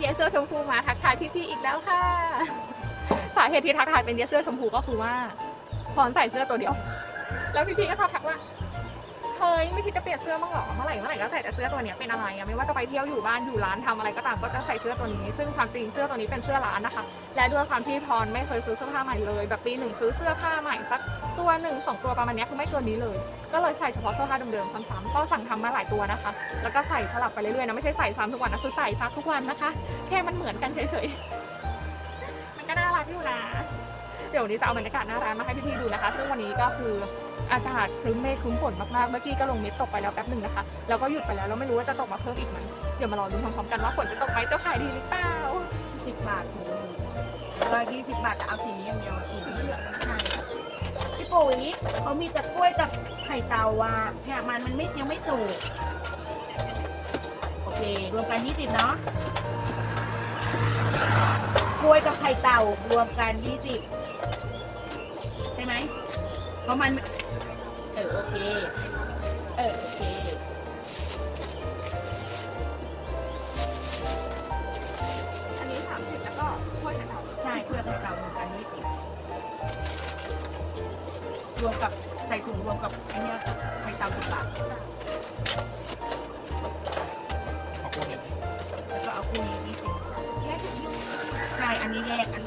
เยเสื้อชมพูมาทักทายพี่ๆอีกแล้วค่ะ สาเหตุที่ทักทายเป็นเยเสื้อชมพูก็คือว่าพรใส่เสื้อตัวเดียว แล้วพี่ๆก็ชอบทักว่า เฮ้ยไม่คิดจะเปลี่ยนเสื้อบ้างเหรอเมื่อไหร่เมื่อไหร่ก็ใส่แต่เสื้อตัวเนี้ยเป็นอะไรอะไม่ว่าจะไปเที่ยวอยู่บ้านอยู่ร้านทำอะไรก็ตามก็จะใส่เสื้อตัวนี้ ซึ่งความจริงเสื้อตัวนี้เป็นเสื้อร้านนะคะ และด้วยความที่พรไม่เคยซื้อเสื้อผ้าใหม่เลย แบบปีหนึ่งซื้อเสื้อผ้าใหม่สักตัวหนึ่งสองตัวประมาณเนี้ยคือไม่ตัวนี้เลย ก็เลยใส่เฉพาะเสื้อผ้าเดิมๆซ้ำๆก็สั่งทำมาหลายตัวนะคะ แล้วก็ใส่สลับไปเรื่อยๆนะไม่ใช่ใส่ซ้ำทุกวันนะคือใส่ซักทุกวันนะคะ แค่มันเหมือนกันเฉยๆ มันก็น่ารักอยู่นะ เดี๋ยววันนี้จะเอาบรรยากาศหน้าร้านมาให้พี่ๆดูนะคะ ซึ่งวันนี้ก็คืออากาศครึ้มเมฆครึ้มฝนมากๆ เมื่อกี้ก็ลงเม็ดตกไปแล้วแป๊บหนึ่งนะคะ แล้วก็หยุดไปแล้วแล้วไม่รู้ว่าจะตกมาเพิ่มอีกไหมเดี๋ยวมารอลุ้นพร้อมๆกันว่าฝนจะตกไหมเจ้าขายดีหรือเปล่าสิบบาทถุงหนึ่งร้อยยี่สิบบาทจะเอาสีนี้อย่างเดียวสีเหลืองใช่พี่ปุ๋ยเขามีแต่กล้วยกับไข่เตาว่ะเนี่ยมันมันไม่ยังไม่สุกโอเครวมกันยี่สิบเนาะ กล้วยกับไข่เต่ารวมกันยี่สิบใช่ไหมเพราะมัน เออโอเค เออโอเคอันนี้สามสิบแล้วก็ถ้วยไข่เต่าใช่กล้วยไข่เต่ารวมกันยี่สิบรวมกับใส่ถุงรวมกับไอ้เนี่ย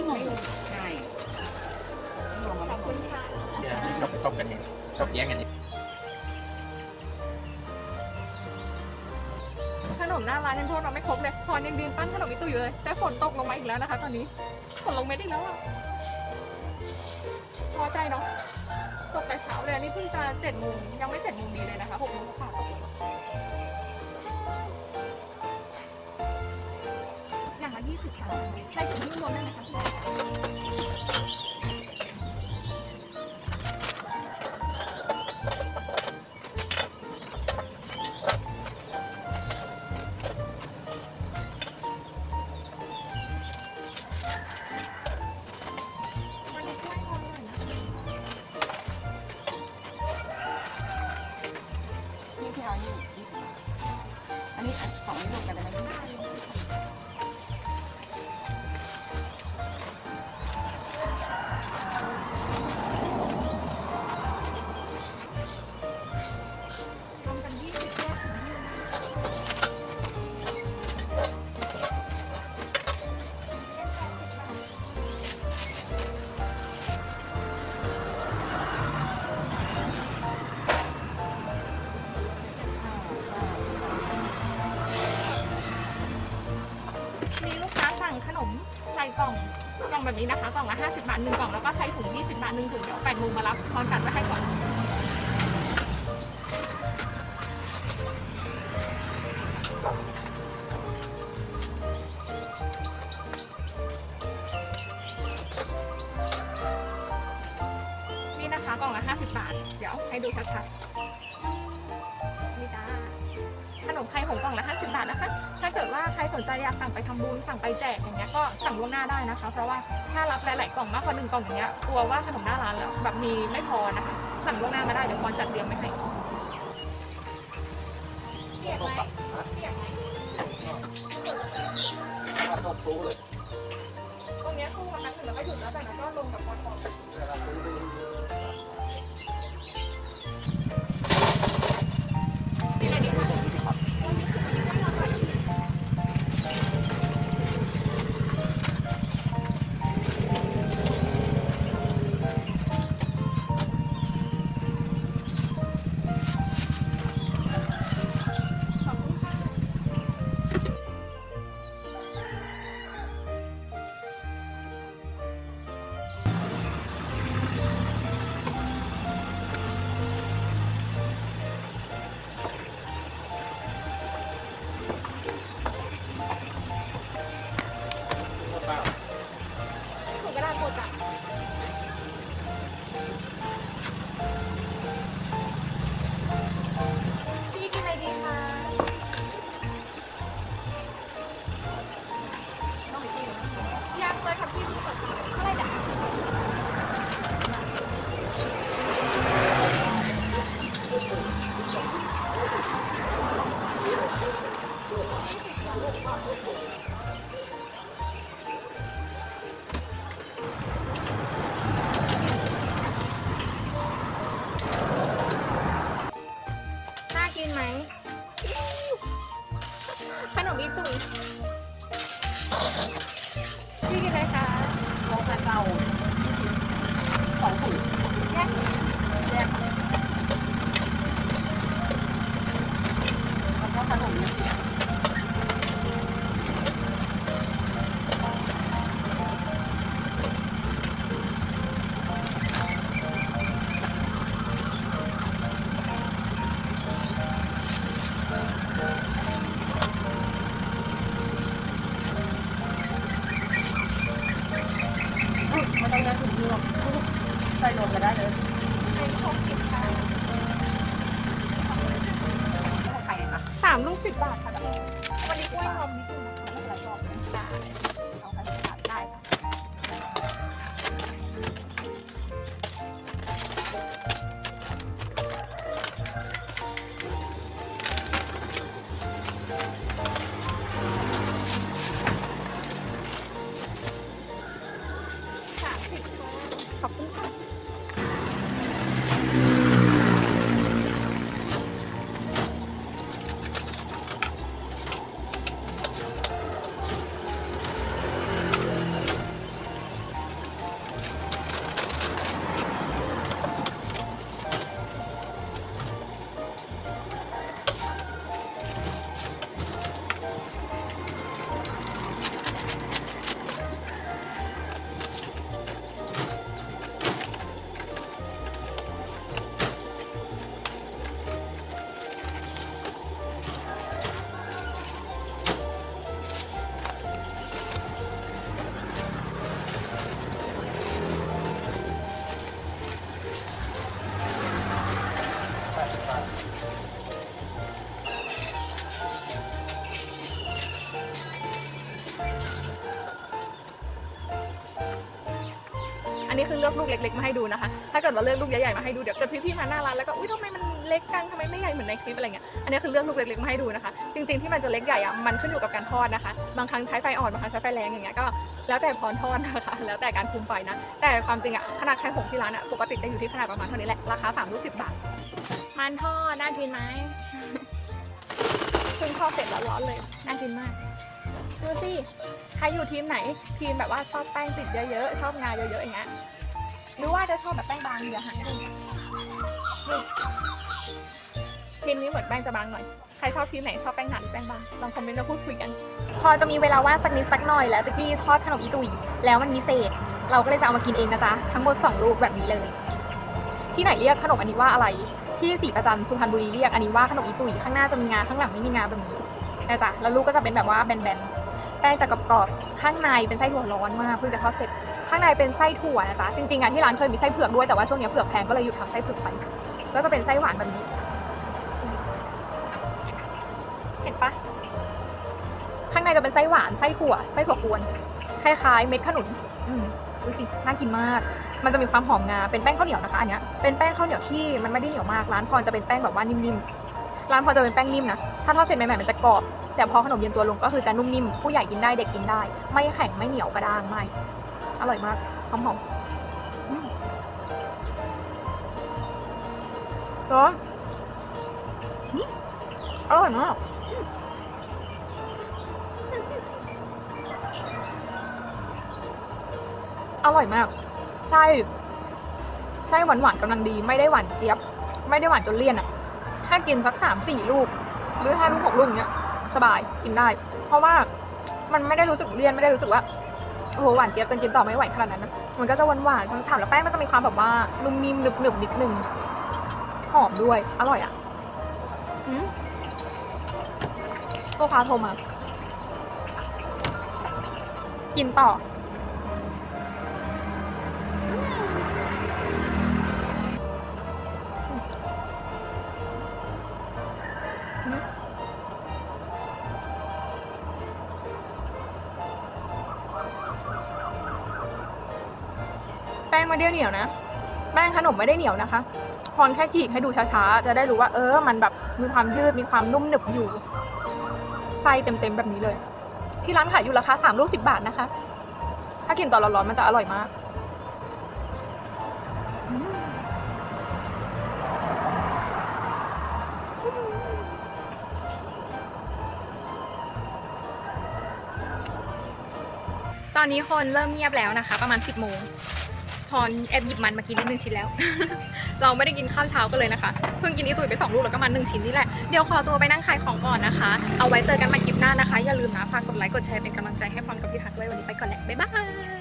ไม่งงใช่ไม่งงขไม่อบงคุณงค่ะเดี๋ยวนี้ตบตบกันเองตบแย่งกันเองขนมหน้าร้านยังโทษเราไม่ครบเลยพรยังยืนปั้นขนมอีตู้อยู่เลยแต่ฝนตกลงมาอีกแล้วนะคะ ตอนนี้ฝนลงเม็ดอีกแล้วอะพอใจเนาะตกแต่เช้าเลยอันนี่เพิ่งจะเจ็ดโมงยังไม่เจ็ดโมงดีเลยนะคะหกโมงกว่าๆตก ลงมาอย่างละยี่สิบค่ะใส่ถุงยิ้วรวมได้ไหมคะ ส่กล่องกล่องแบบนี้นะคะกล่องละ50 บาทหนึ่งกล่องแล้วก็ใช้ถุง20 บาทหนึ่งถุงเดี๋ยวแปดโมงมารับพร้อมกันไว้ให้ก่อนนี่นะคะกล่องละ50 บาท เดี๋ยวให้ดูชัดๆ นมไข่หงกล่องละ50 บาทนะคะ ถ้าเกิดว่าใครสนใจอยากสั่งไปทำบุญสั่งไปแจกอย่างเงี้ยก็สั่งล่วงหน้าได้นะคะ เพราะว่าถ้ารับหลายๆกล่องมากกว่าหนึ่งกล่องอย่างเงี้ยกลัวว่าขนมหน้าร้านแล้วแบบมีไม่พอนะคะ สั่งล่วงหน้ามาได้เดี๋ยวพรจัดเตรียมไว้ให้เปียกไหมเปียกไหมถ้าตบตู้เลยตรงเนี้ยคู่วันนั้นถึงแล้วก็หยุดแล้วแต่นั้นก็ลงกับพร คือเลือกลูกเล็กๆมาให้ดูนะคะ ถ้าเกิดว่าเลือกลูกใหญ่ๆมาให้ดูเดี๋ยวเกิดพี่ๆมาหน้าร้านแล้วก็อุ้ยทำไมมันเล็กจังทำไมไม่ใหญ่เหมือนในคลิปอะไรเงี้ย อันนี้คือเลือกลูกเล็กๆมาให้ดูนะคะ จริงๆที่มันจะเล็กใหญ่อะมันขึ้นอยู่กับการทอดนะคะ บางครั้งใช้ไฟอ่อนบางครั้งใช้ไฟแรงอย่างเงี้ยก็แล้วแต่พรทอดนะคะ แล้วแต่การคุมไฟนะ แต่ความจริงอะขนาดไข่หงที่ร้านอะปกติจะอยู่ที่ขนาดประมาณเท่านี้แหละ ราคา3ลูก10บาท มันทอดน่ากินไหมเพิ่งทอดเสร็จแล้วร้อนเลย น่ากินมาก ดูสิใครอยู่ทีมไหน ทีมแบบว่าชอบแป้งติดเยอะๆ ชอบงาเยอะๆอย่างเงี้ยหรือว่าจะชอบแบบแป้งบางเดี๋ยวหันให้ดูดูชิ้นนี้เหมือนแป้งจะบางหน่อย ใครชอบทีมไหนชอบแป้งหนาหรือแป้งบาง ลองคอมเมนต์มาพูดคุยกัน พอจะมีเวลาว่างสักนิดสักหน่อยแล้วตะกี้ทอดขนมอีตุยแล้วมันมีเศษ เราก็เลยจะเอามากินเองนะจ๊ะ ทั้งหมด2ลูกแบบนี้เลย ที่ไหนเรียกขนมอันนี้ว่าอะไร ที่ศรีประจันสุพรรณบุรีเรียกอันนี้ว่าขนมอีตุยข้างหน้าจะมีงาข้างหลังไม่มีงาแบบนี้นะจ๊ะ แล้วลูกก็จะเป็นแบบว่าแบนๆ แป้งจะกรอบๆข้างในเป็นไส้ถั่วร้อนมากเพิ่งจะทอดเสร็จข้างในเป็นไส้ถั่วนะจ๊ะจริงๆอะที่ร้านเคยมีไส้เผือกด้วยแต่ว่าช่วงนี้เผือกแพงก็เลยหยุดทำไส้เผือกไปก็จะเป็นไส้หวานแบบนี้ เห็นปะข้างในจะเป็นไส้หวานไส้ถั่วไส้ถั่วกวนคล้ายๆ เม็ดขนุนอืมดูสิน่ากินมาก มันจะมีความหอมงาเป็นแป้งข้าวเหนียวนะคะอันเนี้ยเป็นแป้งข้าวเหนียวที่มันไม่ได้เหนียวมากร้านพรจะเป็นแป้งแบบว่านิ่มๆร้านพรจะเป็นแป้งนิ่มนะถ้าทอดเสร็จใหม่ๆมันจะกรอบ แต่พอขนมเย็นตัวลงก็คือจะนุ่มนิ่มผู้ใหญ่กินได้เด็กกินได้ ไม่แข็งไม่เหนียวกระด้างไม่ อร่อยมากหอมๆอืมร้อนอร่อยมากอร่อยมากใช่ไส้หวานหวานๆกำลังดี ไม่ได้หวานเจี๊ยบ ไม่ได้หวานจนเลี่ยนอะ ถ้ากินสักสามสี่ลูก หรือห้าลูกหกลูกเนี้ย สบายกินได้ เพราะว่ามันไม่ได้รู้สึกเลี่ยนไม่ได้รู้สึกว่าโอ้โหหวานเจี๊ยบจนกินต่อไม่ไหวขนาดนั้นนะมันก็จะหวานหวานฉ่ำๆแล้วแป้งก็จะมีความแบบว่านุ่มนิ่มหนึบหนึบนิดนึงหอมด้วย อร่อยอะอืมลูกค้าโทรมา กินต่อ ได้เหนียวนะแป้งขนมไม่ได้เหนียวนะคะพรแค่จีกให้ดูช้าๆ จะได้รู้ว่าเออ มันแบบมีความยืดมีความนุ่มหนึบอยู่ไส้เต็มๆแบบนี้เลย ที่ร้านขายอยู่ราคาสามลูกสิบบาทนะคะ ถ้ากินตอนร้อนๆมันจะอร่อยมากตอนนี้คนเริ่มเงียบแล้วนะคะ ประมาณ 10โมง พรแอบหยิบมันมากินนิดนึงชิ้นแล้ว เราไม่ได้กินข้าวเช้ากันเลยนะคะ เพิ่งกินนี่ตุ๋ยไปสองลูกแล้วก็มันหนึ่งชิ้นนี่แหละ เดี๋ยวขอตัวไปนั่งขายของก่อนนะคะ เอาไว้เจอกันใหม่คลิปหน้านะคะ อย่าลืมนะ ฝากกดไลค์ กดแชร์เป็นกำลังใจให้พรกับพี่ทักด้วยวันนี้ไปก่อนแหละบ๊ายบาย